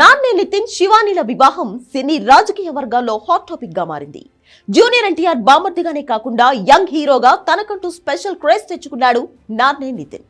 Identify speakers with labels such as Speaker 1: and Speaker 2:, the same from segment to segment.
Speaker 1: నాన్నే నితిన్ శివానీల వివాహం సినీ రాజకీయ వర్గాల్లో హాట్ టాపిక్గా మారింది. జూనియర్ ఎన్టీఆర్ బామర్దిగానే కాకుండా యంగ్ హీరోగా తనకంటూ స్పెషల్ క్రేజ్ తెచ్చుకున్నాడు నాన్నే నితిన్.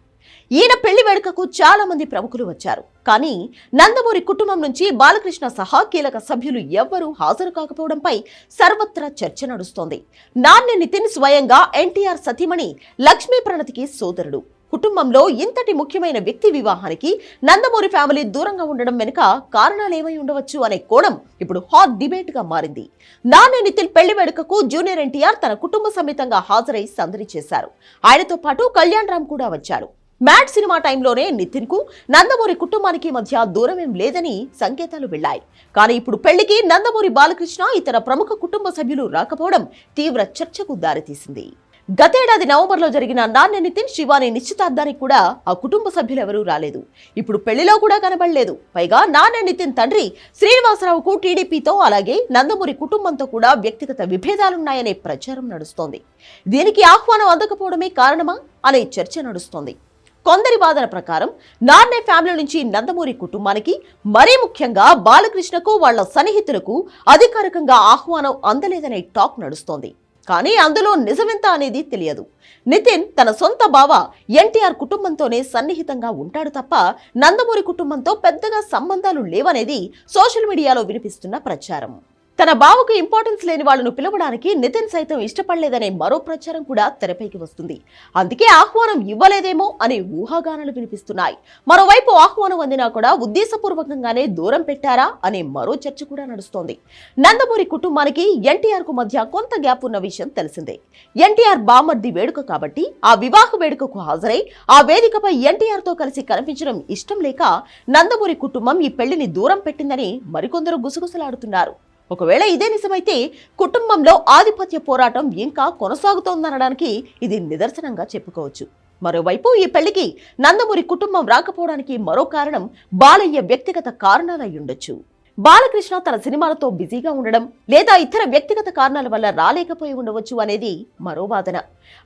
Speaker 1: ఈయన పెళ్ళి వేడుకకు చాలా మంది ప్రముఖులు వచ్చారు. కానీ నందమూరి కుటుంబం నుంచి బాలకృష్ణ సహా కీలక సభ్యులు ఎవ్వరూ హాజరు కాకపోవడంపై సర్వత్రా చర్చ నడుస్తోంది. నాన్నే నితిన్ స్వయంగా ఎన్టీఆర్ సతీమణి లక్ష్మీ ప్రణతికి సోదరుడు. కుటుంబంలో ఇంతటి ముఖ్యమైన వ్యక్తి వివాహానికి నందమూరి ఫ్యామిలీ దూరంగా ఉండడం వెనుక కారణాలేమై ఉండవచ్చు అనే కోణం ఇప్పుడు హాట్ డిబేట్గా మారింది. నాని నితిన్ పెళ్ళి వేడుకకు జూనియర్ ఎన్టీఆర్ తన కుటుంబ సమేతంగా హాజరై సందడి చేశారు. ఆయనతో పాటు కళ్యాణ్ రామ్ కూడా వచ్చారు. మ్యాట్ సినిమా టైంలోనే నితిన్కు నందమూరి కుటుంబానికి మధ్య దూరమేం లేదని సంకేతాలు వెళ్ళాయి. కానీ ఇప్పుడు పెళ్ళికి నందమూరి బాలకృష్ణ ఇతర ప్రముఖ కుటుంబ సభ్యులు రాకపోవడం తీవ్ర చర్చకు దారితీసింది. గతేడాది నవంబర్లో జరిగిన నాన్న నితిన్ శివాని నిశ్చితార్థానికి కూడా ఆ కుటుంబ సభ్యులెవరూ రాలేదు. ఇప్పుడు పెళ్ళిలో కూడా కనబడలేదు. పైగా నాన్న నితిన్ తండ్రి శ్రీనివాసరావుకు టీడీపీతో అలాగే నందమూరి కుటుంబంతో కూడా వ్యక్తిగత విభేదాలున్నాయనే ప్రచారం నడుస్తోంది. దీనికి ఆహ్వానం అందకపోవడమే కారణమా అనే చర్చ నడుస్తోంది. కొందరి వాదన ప్రకారం నాన్నే ఫ్యామిలీ నుంచి నందమూరి కుటుంబానికి మరీ ముఖ్యంగా బాలకృష్ణకు వాళ్ళ సన్నిహితులకు అధికారికంగా ఆహ్వానం అందలేదనే టాక్ నడుస్తోంది. కానీ అందులో నిజమెంత అనేది తెలియదు. నితిన్ తన సొంత బావ ఎన్టీఆర్ కుటుంబంతోనే సన్నిహితంగా ఉంటాడు తప్ప నందమూరి కుటుంబంతో పెద్దగా సంబంధాలు లేవనేది సోషల్ మీడియాలో వినిపిస్తున్న ప్రచారం. తన బావకు ఇంపార్టెన్స్ లేని వాళ్ళను పిలవడానికి నితిన్ సైతం ఇష్టపడలేదనే మరో ప్రచారం కూడా తెరపైకి వస్తుంది. అందుకే ఆహ్వానం ఇవ్వలేదేమో అనే ఊహాగానాలు వినిపిస్తున్నాయి. మరోవైపు ఆహ్వానం అందినా కూడా ఉద్దేశపూర్వకంగానే దూరం పెట్టారా అనే మరో చర్చ కూడా నడుస్తోంది. నందమూరి కుటుంబానికి ఎన్టీఆర్కు మధ్య కొంత గ్యాప్ ఉన్న విషయం తెలిసిందే. ఎన్టీఆర్ బామర్ది వేడుక కాబట్టి ఆ వివాహ వేడుకకు హాజరై ఆ వేదికపై ఎన్టీఆర్తో కలిసి కనిపించడం ఇష్టం లేక నందమూరి కుటుంబం ఈ పెళ్ళిని దూరం పెట్టిందని మరికొందరు గుసగుసలాడుతున్నారు. ఒకవేళ ఇదే నిజమైతే కుటుంబంలో ఆధిపత్య పోరాటం ఇంకా కొనసాగుతోందనడానికి ఇది నిదర్శనంగా చెప్పుకోవచ్చు. మరోవైపు ఈ పెళ్ళికి నందమూరి కుటుంబం రాకపోవడానికి మరో కారణం బాలయ్య వ్యక్తిగత కారణాలై ఉండొచ్చు. బాలకృష్ణ తన సినిమాలతో బిజీగా ఉండడం లేదా ఇతర వ్యక్తిగత కారణాల వల్ల రాలేకపోయి ఉండవచ్చు అనేది మరో వాదన.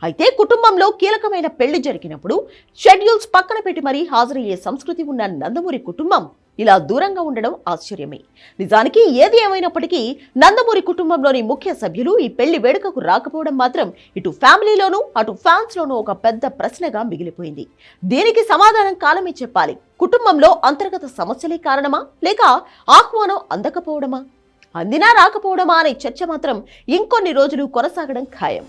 Speaker 1: అయితే కుటుంబంలో కీలకమైన పెళ్ళి జరిగినప్పుడు షెడ్యూల్స్ పక్కన పెట్టి మరీ హాజరయ్యే సంస్కృతి ఉన్న నందమూరి కుటుంబం ఇలా దూరంగా ఉండడం ఆశ్చర్యమే. నిజానికి ఏది ఏమైనప్పటికీ నందమూరి కుటుంబంలోని ముఖ్య సభ్యులు ఈ పెళ్ళి వేడుకకు రాకపోవడం మాత్రం ఇటు ఫ్యామిలీలోనూ అటు ఫ్యాన్స్లోనూ ఒక పెద్ద ప్రశ్నగా మిగిలిపోయింది. దీనికి సమాధానం కాలమే చెప్పాలి. కుటుంబంలో అంతర్గత సమస్యలే కారణమా? లేక ఆహ్వానం అందకపోవడమా? అందినా రాకపోవడమా అనే చర్చ మాత్రం ఇంకొన్ని రోజులు కొనసాగడం ఖాయం.